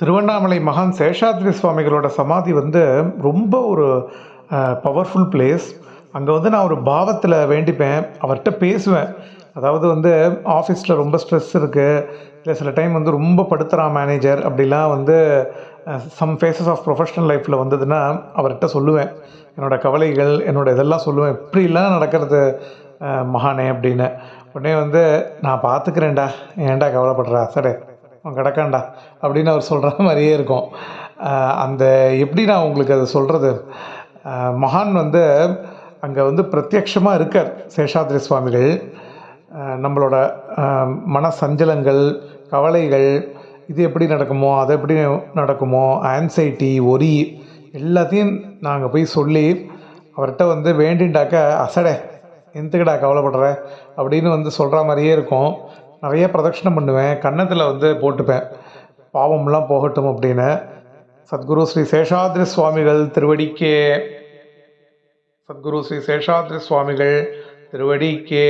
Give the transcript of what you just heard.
திருவண்ணாமலை மகான் சேஷாத்ரி சுவாமிகளோட சமாதி வந்து ரொம்ப ஒரு பவர்ஃபுல் பிளேஸ் அங்கே வந்து நான் ஒரு பாவத்தில் வேண்டிப்பேன். அவர்கிட்ட பேசுவேன். அதாவது வந்து ஆஃபீஸில் ரொம்ப ஸ்ட்ரெஸ் இருக்குது இல்லை சில டைம் வந்து ரொம்ப படுத்துகிறான் மேனேஜர் அப்படிலாம் வந்து சம் ஃபேஸஸ் ஆஃப் ப்ரொஃபஷனல் லைஃப்பில் வந்ததுன்னா அவர்கிட்ட சொல்லுவேன். என்னோடய கவலைகள் என்னோட இதெல்லாம் சொல்லுவேன். இப்படிலாம் நடக்கிறது மகானே அப்படின்னு. உடனே வந்து நான் பார்த்துக்கிறேன்டா ஏன்டா கவலைப்படுறா? சரி. அவன் கிடக்காண்டா அப்படின்னு அவர் சொல்கிற மாதிரியே இருக்கும். அந்த எப்படி நான் உங்களுக்கு அதை சொல்கிறது மகான் வந்து அங்கே வந்து பிரத்யக்ஷமாக இருக்கார் சேஷாத்ரி சுவாமிகள். நம்மளோட மன சஞ்சலங்கள் கவலைகள் இது எப்படி நடக்குமோ அது எப்படி நடக்குமோ ஆன்சைட்டி ஒரி எல்லாத்தையும் நாங்கள் போய் சொல்லி அவர்கிட்ட வந்து வேண்டிண்டாக்க அசடே எந்தக்கடா கவலைப்படுற? அப்படின்னு வந்து சொல்கிற மாதிரியே இருக்கும். நிறைய பிரதட்சணம் பண்ணுவேன் கன்னத்தில் வந்து போட்டுப்பேன். பாவம்லாம் போகட்டும் அப்படின்னு. சத்குரு ஸ்ரீ சேஷாத்ரி சுவாமிகள் திருவடிக்கே. சத்குரு ஸ்ரீ சேஷாத்ரி சுவாமிகள் திருவடிக்கே.